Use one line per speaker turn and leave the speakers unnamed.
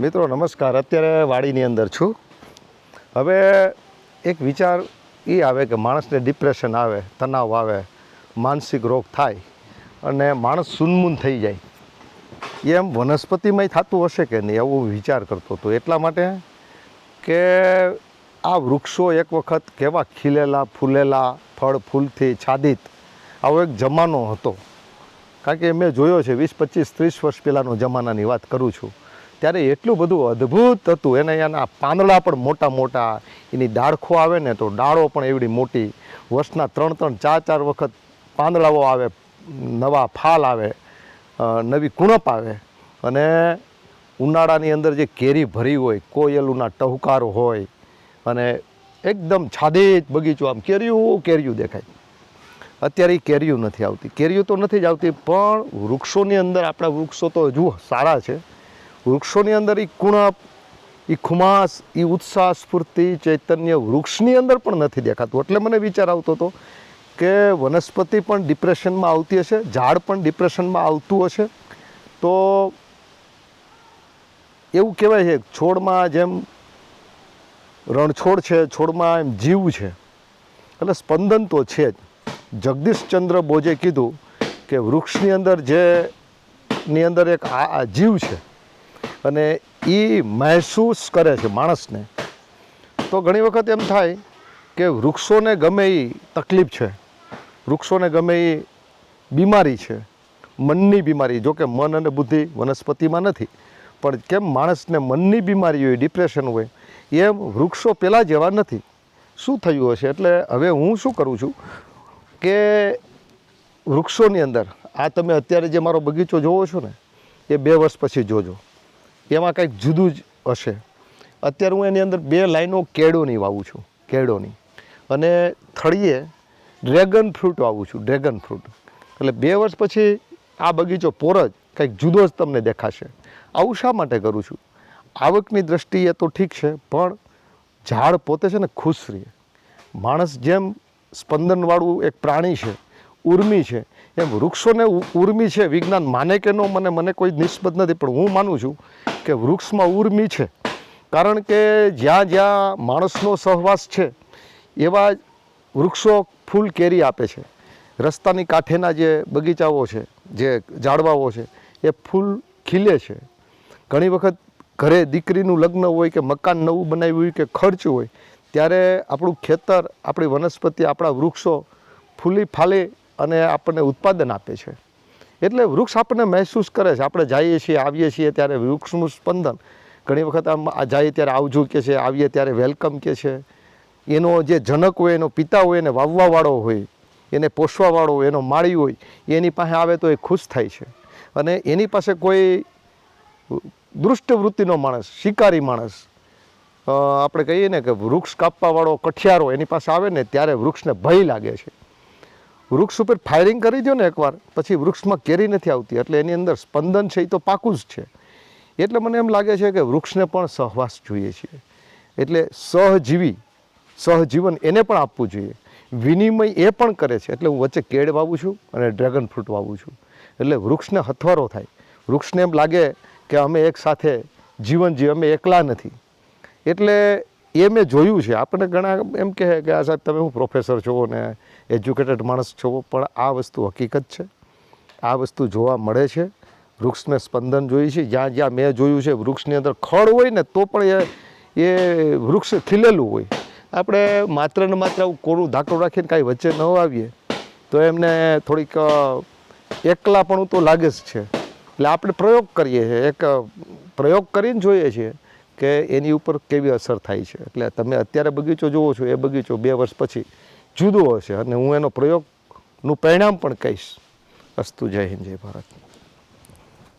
મિત્રો, નમસ્કાર. અત્યારે વાડીની અંદર છું. હવે એક વિચાર એ આવે કે માણસને ડિપ્રેશન આવે, તણાવ આવે, માનસિક રોગ થાય અને માણસ સુનમૂન થઈ જાય. એમ વનસ્પતિમાંય થતું હશે કે નહીં એવું વિચાર કરતો હતો. એટલા માટે કે આ વૃક્ષો એક વખત કેવા ખીલેલા, ફૂલેલા, ફળ ફૂલથી છાદિત. આવો એક જમાનો હતો. કારણ કે મેં જોયો છે, વીસ, પચીસ, ત્રીસ વર્ષ પહેલાંનો જમાનાની વાત કરું છું. ત્યારે એટલું બધું અદ્ભુત હતું. એને એના પાંદડા પણ મોટા મોટા, એની ડાળખો આવે ને તો ડાળો પણ એવડી મોટી. વર્ષના ત્રણ ત્રણ ચાર ચાર વખત પાંદડાઓ આવે, નવા ફાલ આવે નવી કુણપ આવે. અને ઉનાળાની અંદર જે કેરી ભરી હોય, કોયલુના ટહુકાર હોય, અને એકદમ છાદેજ બગીચો, આમ કેરીયું કેરીયું દેખાય. અત્યારે કેરીયું નથી આવતી. કેરીયું તો નથી જ આવતી, પણ વૃક્ષોની અંદર આપણા વૃક્ષો તો હજુ સારા છે. વૃક્ષોની અંદર એ કુણપ એ ખુમાસ એ ઉત્સાહ, સ્ફૂર્તિ, ચૈતન્ય વૃક્ષની અંદર પણ નથી દેખાતું. એટલે મને વિચાર આવતો હતો કે વનસ્પતિ પણ ડિપ્રેશનમાં આવતી હશે, ઝાડ પણ ડિપ્રેશનમાં આવતું હશે, તો એવું કહેવાય છે છોડમાં જેમ રણછોડ છે, છોડમાં એમ જીવ છે. એટલે સ્પંદન તો છે જ. જગદીશચંદ્ર બોઝે કીધું કે વૃક્ષની અંદર જે, ની અંદર એક આ જીવ છે અને એ મહેસૂસ કરે છે માણસને. તો ઘણી વખત એમ થાય કે વૃક્ષોને ગમે એ તકલીફ છે. વૃક્ષોને ગમે એ બીમારી છે. મનની બીમારી, જો કે મન અને બુદ્ધિ વનસ્પતિમાં નથી. પણ કેમ માણસને મનની બીમારી હોય, ડિપ્રેશન હોય, એમ વૃક્ષો પહેલાં જેવા નથી. શું થયું હશે? એટલે હવે હું શું કરું છું કે વૃક્ષોની અંદર, આ તમે અત્યારે જે મારો બગીચો જોવો છો ને, એ બે વર્ષ પછી જોજો. એમાં કંઈક જુદું જ હશે. અત્યારે હું એની અંદર બે લાઈનો કેળોની વાવું છું, કેળોની. અને થળીએ ડ્રેગન ફ્રૂટ વાવું છું, ડ્રેગન ફ્રૂટ. એટલે બે વર્ષ પછી આ બગીચો પોરજ કંઈક જુદો જ તમને દેખાશે. આવું શા માટે કરું છું? આવકની દ્રષ્ટિએ તો ઠીક છે, પણ ઝાડ પોતે છે ને ખુશ રહે. માણસ જેમ સ્પંદનવાળું એક પ્રાણી છે ઉર્મી છે. એમ વૃક્ષોને ઉર્મી છે, વિજ્ઞાન માને કે ન મને મને કોઈ નિસ્બત નથી, પણ હું માનું છું કે વૃક્ષમાં ઉર્મી છે. કારણ કે જ્યાં જ્યાં માણસનો સહવાસ છે, એવા વૃક્ષો ફૂલ કેરી આપે છે. રસ્તાની કાંઠેના જે બગીચાઓ છે, જે ઝાડવાઓ છે, એ ફૂલ ખીલે છે. ઘણી વખત ઘરે દીકરીનું લગ્ન હોય કે મકાન નવું બનાવ્યું હોય કે ખર્ચ હોય, ત્યારે આપણું ખેતર, આપણી વનસ્પતિ, આપણા વૃક્ષો ફૂલી ફાલી અને આપણને ઉત્પાદન આપે છે. એટલે વૃક્ષ આપણને મહેસૂસ કરે છે. આપણે જઈએ છીએ, આવીએ છીએ ત્યારે વૃક્ષનું સ્પંદન. ઘણી વખત આમ જઈએ ત્યારે આવજો કે છે, આવીએ ત્યારે વેલકમ કે છે. એનો જે જનક હોય, એનો પિતા હોય, એને વાવવાવાળો હોય, એને પોષવાવાળો હોય, એનો માળી હોય, એની પાસે આવે તો એ ખુશ થાય છે. અને એની પાસે કોઈ દૃષ્ટ વૃત્તિનો માણસ, શિકારી માણસ આપણે કહીએ ને કે વૃક્ષ કાપવાવાળો કઠિયારો એની પાસે આવે ને ત્યારે વૃક્ષને ભય લાગે છે. વૃક્ષ ઉપર ફાયરિંગ કરી દો ને એકવાર, પછી વૃક્ષમાં કેરી નથી આવતી, એટલે એની અંદર સ્પંદન છે એ તો પાકું જ છે. એટલે મને એમ લાગે છે કે વૃક્ષને પણ સહવાસ જોઈએ છીએ એટલે સહજીવી, સહજીવન એને પણ આપવું જોઈએ. વિનિમય એ પણ કરે છે. એટલે હું વચ્ચે કેળ વાવું છું અને ડ્રેગન ફ્રૂટ વાવું છું. એટલે વૃક્ષને હથવારો થાય. વૃક્ષને એમ લાગે કે અમે એક સાથે જીવન જીવ અમે એકલા નથી. એટલે એ મેં જોયું છે. આપણને ઘણા એમ કહે કે આ સાહેબ તમે હું પ્રોફેસર છો ને એજ્યુકેટેડ માણસ છો, પણ આ વસ્તુ હકીકત છે. આ વસ્તુ જોવા મળે છે. વૃક્ષને સ્પંદન જોઈએ છે. જ્યાં જ્યાં મેં જોયું છે વૃક્ષની અંદર ખડ હોય ને તો પણ એ એ વૃક્ષ ખીલેલું હોય. આપણે માત્ર ને માત્ર આવું કોરું ધાકડું રાખીને કાંઈ વચ્ચે ન આવીએ, તો એમને થોડીક એકલાપણું તો લાગે જ છે. એટલે આપણે પ્રયોગ કરીએ છીએ. એક પ્રયોગ કરીને જોઈએ છીએ. કે એની ઉપર કેવી અસર થાય છે? એટલે તમે અત્યારે બગીચો જુઓ છો, એ બગીચો બે વર્ષ પછી જુદો હશે અને હું એનો પ્રયોગનું પરિણામ પણ કહીશ. અસ્તુ જય હિન્દ, જય ભારત.